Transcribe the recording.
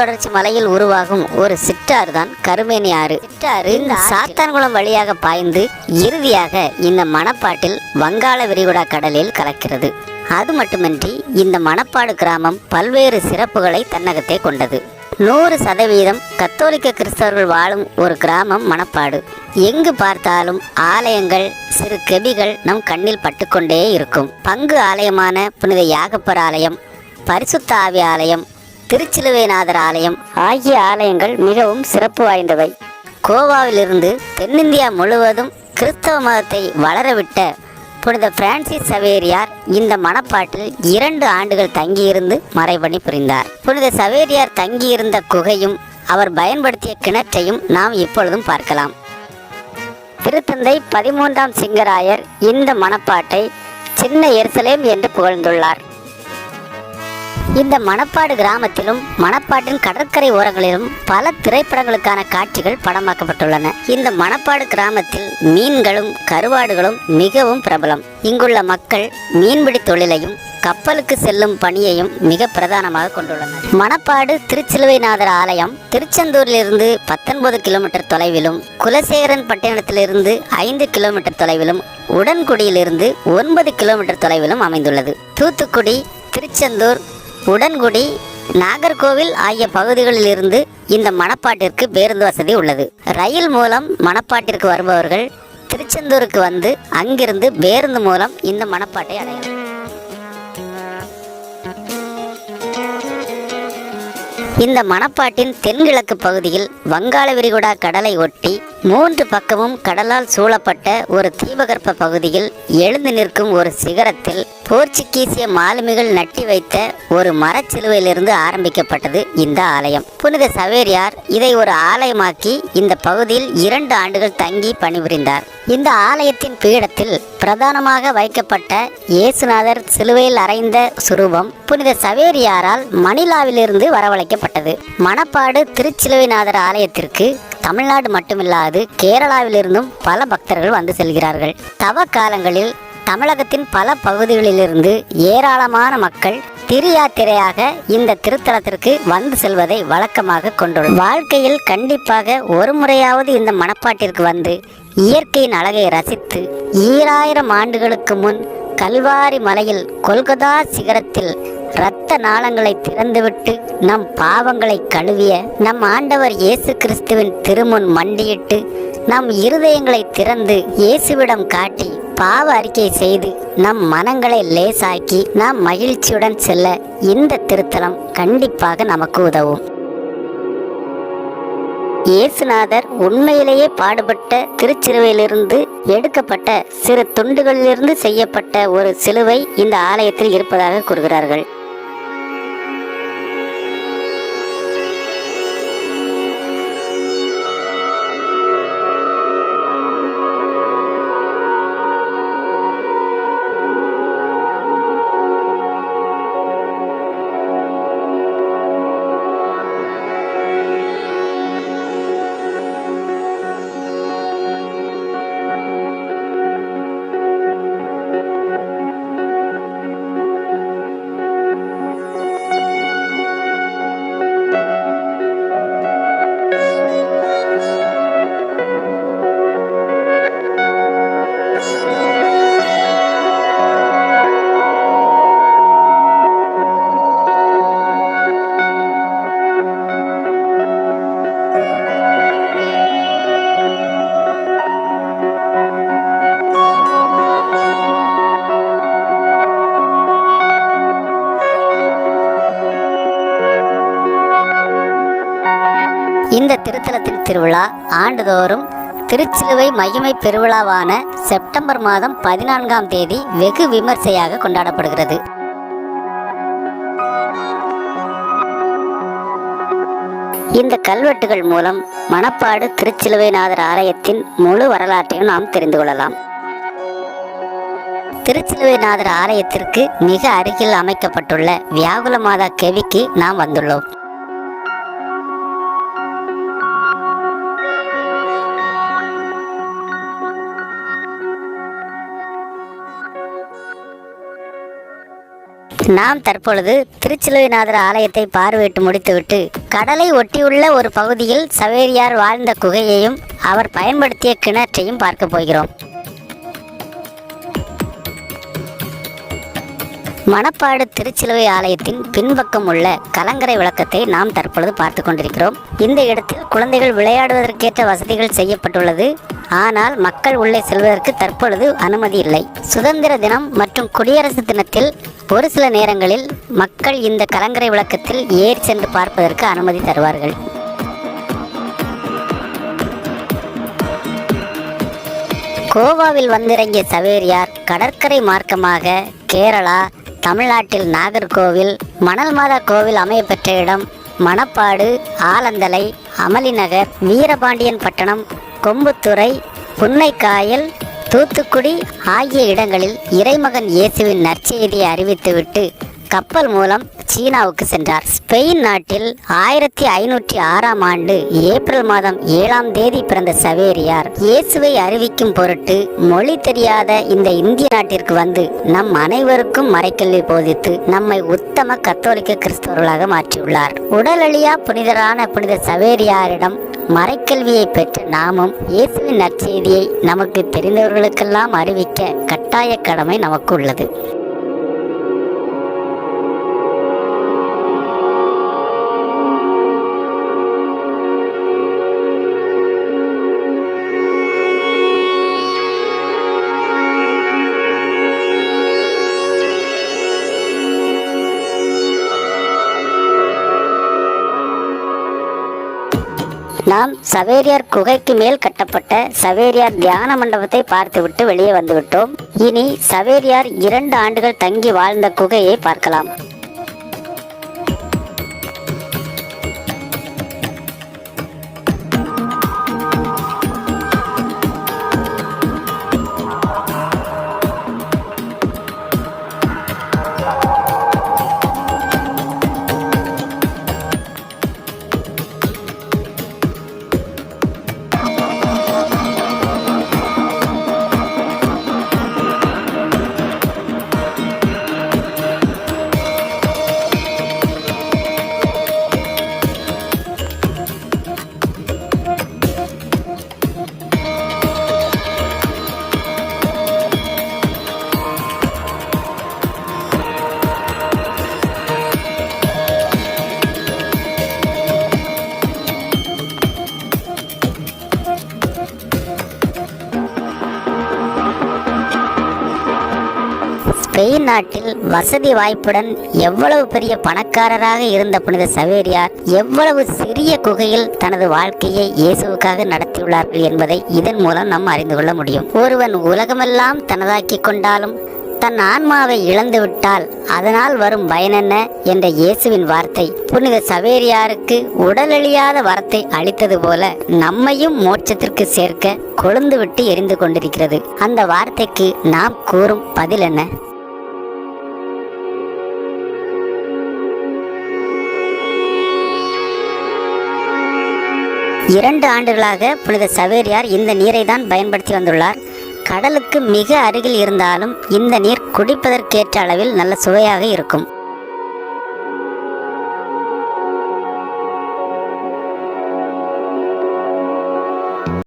தொடர்ச்சி மலையில் உருவாகும் ஒரு சிற்றாறு தான் கருமேனி ஆறு. சிற்றாறு இந்த சாத்தான்குளம் வழியாக பாய்ந்து இறுதியாக இந்த மணப்பாட்டில் வங்காள விரிகுடா கடலில் கலக்கிறது. அது மட்டுமின்றி இந்த மணப்பாடு கிராமம் பல்வேறு சிறப்புகளை தன்னகத்தே கொண்டது. நூறு சதவீதம் கத்தோலிக்க கிறிஸ்தவர்கள் வாழும் ஒரு கிராமம் மணப்பாடு. எங்கு பார்த்தாலும் ஆலயங்கள் சிறு கெபிகள் நம் கண்ணில் பட்டுக்கொண்டே இருக்கும். பங்கு ஆலயமான புனித யாகப்பர் ஆலயம் பரிசுத்த ஆவி ஆலயம் திருச்சிலுவைநாதர் ஆலயம் ஆகிய ஆலயங்கள் மிகவும் சிறப்பு வாய்ந்தவை. கோவாவிலிருந்து தென்னிந்தியா முழுவதும் கிறிஸ்தவ மதத்தை வளரவிட்ட புனித பிரான்சிஸ் சவேரியார் இந்த மணப்பாட்டில் இரண்டு ஆண்டுகள் தங்கியிருந்து மறைபணி புரிந்தார். புனித சவேரியார் தங்கியிருந்த குகையும் அவர் பயன்படுத்திய கிணற்றையும் நாம் இப்பொழுதும் பார்க்கலாம். திருத்தந்தை பதிமூன்றாம் சிங்கராயர் இந்த மணப்பாட்டை சின்ன எருசலேம் என்று புகழ்ந்துள்ளார். இந்த மணப்பாடு கிராமத்திலும் மணப்பாட்டின் கடற்கரை ஓரங்களிலும் பல திரைப்படங்களுக்கான காட்சிகள் படமாக்கப்பட்டுள்ளன. இந்த மணப்பாடு கிராமத்தில் மீன்களும் கருவாடுகளும் மிகவும் பிரபலம். இங்குள்ள மக்கள் மீன்பிடி தொழிலையும் கப்பலுக்கு செல்லும் பணியையும் மிக பிரதானமாக கொண்டுள்ளனர். மணப்பாடு திருச்சிலுவைநாதர் ஆலயம் திருச்செந்தூரிலிருந்து பத்தொன்பது கிலோமீட்டர் தொலைவிலும் குலசேகரன் பட்டினத்திலிருந்து ஐந்து கிலோமீட்டர் தொலைவிலும் உடன்குடியிலிருந்து ஒன்பது கிலோமீட்டர் தொலைவிலும் அமைந்துள்ளது. தூத்துக்குடி திருச்செந்தூர் உடன்குடி நாகர்கோவில் ஆகிய பகுதிகளிலிருந்து இந்த மணப்பாட்டிற்கு பேருந்து வசதி உள்ளது. ரயில் மூலம் மணப்பாட்டிற்கு வருபவர்கள் திருச்செந்தூருக்கு வந்து அங்கிருந்து பேருந்து மூலம் இந்த மணப்பாட்டை அடையலாம். இந்த மணப்பாட்டின் தென்கிழக்கு பகுதியில் வங்காள விரிகுடா கடலை ஒட்டி மூன்று பக்கமும் கடலால் சூழப்பட்ட ஒரு தீபகற்ப பகுதியில் எழுந்து நிற்கும் ஒரு சிகரத்தில் போர்ச்சுகீசிய மாலுமிகள் நட்டி வைத்த ஒரு மரச்சிலுவையிலிருந்து ஆரம்பிக்கப்பட்டது இந்த ஆலயம். புனித சவேரியார் இதை ஒரு ஆலயமாக்கி இந்த பகுதியில் இரண்டு ஆண்டுகள் தங்கி பணிபுரிந்தார். இந்த ஆலயத்தின் பீடத்தில் பிரதானமாக வைக்கப்பட்ட இயேசுநாதர் சிலுவையில் அறைந்த சுரூபம் புனித சவேரியாரால் மணிலாவிலிருந்து வரவழைக்கப்பட்டது. மணப்பாடு திருச்சிலுவைநாதர் ஆலயத்திற்கு தமிழ்நாடு மட்டுமில்லாது கேரளாவிலிருந்தும் பல பக்தர்கள் வந்து செல்கிறார்கள். தவ காலங்களில் தமிழகத்தின் பல பகுதிகளிலிருந்து ஏராளமான மக்கள் திரியாத்திரையாக இந்த திருத்தலத்திற்கு வந்து செல்வதை வழக்கமாக கொண்டுள்ளது வாழ்க்கையில் கண்டிப்பாக ஒரு முறையாவது இந்த மனப்பாட்டிற்கு வந்து இயற்கையின் அழகை ரசித்து ஈராயிரம் ஆண்டுகளுக்கு முன் கல்வாரி மலையில் கொல்கதா சிகரத்தில் இரத்த நாளங்களை திறந்துவிட்டு நம் பாவங்களை கழுவிய நம் ஆண்டவர் இயேசு கிறிஸ்துவின் திருமுன் மண்டியிட்டு நம் இருதயங்களை திறந்து இயேசுவிடம் காட்டி பாவ அறிக்கை செய்து நம் மனங்களை லேசாக்கி நாம் மகிழ்ச்சியுடன் செல்ல இந்த திருத்தலம் கண்டிப்பாக நமக்கு உதவும். இயேசுநாதர் உண்மையிலேயே பாடுபட்ட திருச்சிறுவையிலிருந்து எடுக்கப்பட்ட சிறு துண்டுகளிலிருந்து செய்யப்பட்ட ஒரு சிலுவை இந்த ஆலயத்தில் இருப்பதாக கூறுகிறார்கள். திருத்தலத்தின் திருவிழா ஆண்டுதோறும் திருச்சிலுவை மகிமை பெருவிழாவான செப்டம்பர் மாதம் பதினான்காம் தேதி வெகு விமர்சையாக கொண்டாடப்படுகிறது. இந்த கல்வெட்டுகள் மூலம் மணப்பாடு திருச்சிலுவைநாதர் ஆலயத்தின் முழு வரலாற்றையும் நாம் தெரிந்து கொள்ளலாம். திருச்சிலுவைநாதர் ஆலயத்திற்கு மிக அருகில் அமைக்கப்பட்டுள்ள வியாகுல மாதா கெவிக்கு நாம் வந்துள்ளோம். நாம் தற்பொழுது திருச்சிலுவைநாதர் ஆலயத்தை பார்வையிட்டு முடித்துவிட்டு கடலை ஒட்டியுள்ள ஒரு பகுதியில் சவேரியார் வாழ்ந்த குகையையும் அவர் பயன்படுத்திய கிணற்றையும் பார்க்க போகிறோம். மணப்பாடு திருச்சிலுவை ஆலயத்தின் பின்பக்கம் உள்ள கலங்கரை விளக்கத்தை நாம் தற்பொழுது பார்த்து கொண்டிருக்கிறோம். இந்த இடத்தில் குழந்தைகள் விளையாடுவதற்கேற்ற வசதிகள் செய்யப்பட்டுள்ளது. ஆனால் மக்கள் உள்ளே செல்வதற்கு தற்பொழுது அனுமதி இல்லை. சுதந்திர தினம் மற்றும் குடியரசு தினத்தில் ஒரு சில நேரங்களில் மக்கள் இந்த கலங்கரை விளக்கத்தில் ஏறி சென்று பார்ப்பதற்கு அனுமதி தருவார்கள். கோவாவில் வந்திறங்கிய சவேரியார் கடற்கரை மார்க்கமாக கேரளா தமிழ்நாட்டில் நாகர்கோவில் மணல் மாதா கோவில் அமையப்பெற்ற இடம் மணப்பாடு ஆலந்தலை அமளிநகர் வீரபாண்டியன் பட்டணம் கொம்புத்துறை புன்னைக்காயல் தூத்துக்குடி ஆகிய இடங்களில் இறைமகன் இயேசுவின் நற்செய்தியை அறிவித்துவிட்டு கப்பல் மூலம் சீனாவுக்கு சென்றார். ஸ்பெயின் நாட்டில் ஆயிரத்தி ஐநூற்றி ஆறாம் ஆண்டு ஏப்ரல் மாதம் ஏழாம் தேதி பிறந்த சவேரியார். இயேசுவை அறிவிக்கும் பொருட்டு மொழி தெரியாத இந்த இந்திய நாட்டிற்கு வந்து நம் அனைவருக்கும் மறைக்கல்வி போதித்து நம்மை உத்தம கத்தோலிக்க கிறிஸ்தவர்களாக மாற்றியுள்ளார். உடலழியா புனிதரான புனித சவேரியாரிடம் மறைக்கல்வியை பெற்ற நாமும் இயேசுவின் நற்செய்தியை நமக்கு தெரிந்தவர்களுக்கெல்லாம் அறிவிக்க கட்டாய கடமை நமக்கு உள்ளது. நாம் சவேரியார் குகைக்கு மேல் கட்டப்பட்ட சவேரியார் தியான மண்டபத்தை பார்த்துவிட்டு வெளியே வந்துவிட்டோம். இனி சவேரியார் இரண்டு ஆண்டுகள் தங்கி வாழ்ந்த குகையை பார்க்கலாம். ஸ்பெயின் நாட்டில் வசதி வாய்ப்புடன் எவ்வளவு பெரிய பணக்காரராக இருந்த புனித சவேரியார் எவ்வளவு சிறிய குகையில் தனது வாழ்க்கையை இயேசுவுக்காக நடத்தியுள்ளார்கள் என்பதை இதன் மூலம் நாம் அறிந்து கொள்ள முடியும். ஒருவன் உலகமெல்லாம் தனதாக்கிக் கொண்டாலும் தன் ஆன்மாவை இழந்துவிட்டால் அதனால் வரும் பயனென்ன என்ற இயேசுவின் வார்த்தை புனித சவேரியாருக்கு உடலழியாத வரத்தை அளித்தது போல நம்மையும் மோட்சத்திற்கு சேர்க்க கொழுந்து விட்டு எரிந்து கொண்டிருக்கிறது. அந்த வார்த்தைக்கு நாம் கூறும் பதில் என்ன? இரண்டு ஆண்டுகளாக புனித சவேரியார் இந்த நீரை தான் பயன்படுத்தி வந்துள்ளார். கடலுக்கு மிக அருகில் இருந்தாலும் இந்த நீர் குடிப்பதற்கேற்ற அளவில் நல்ல சுவையாக இருக்கும்.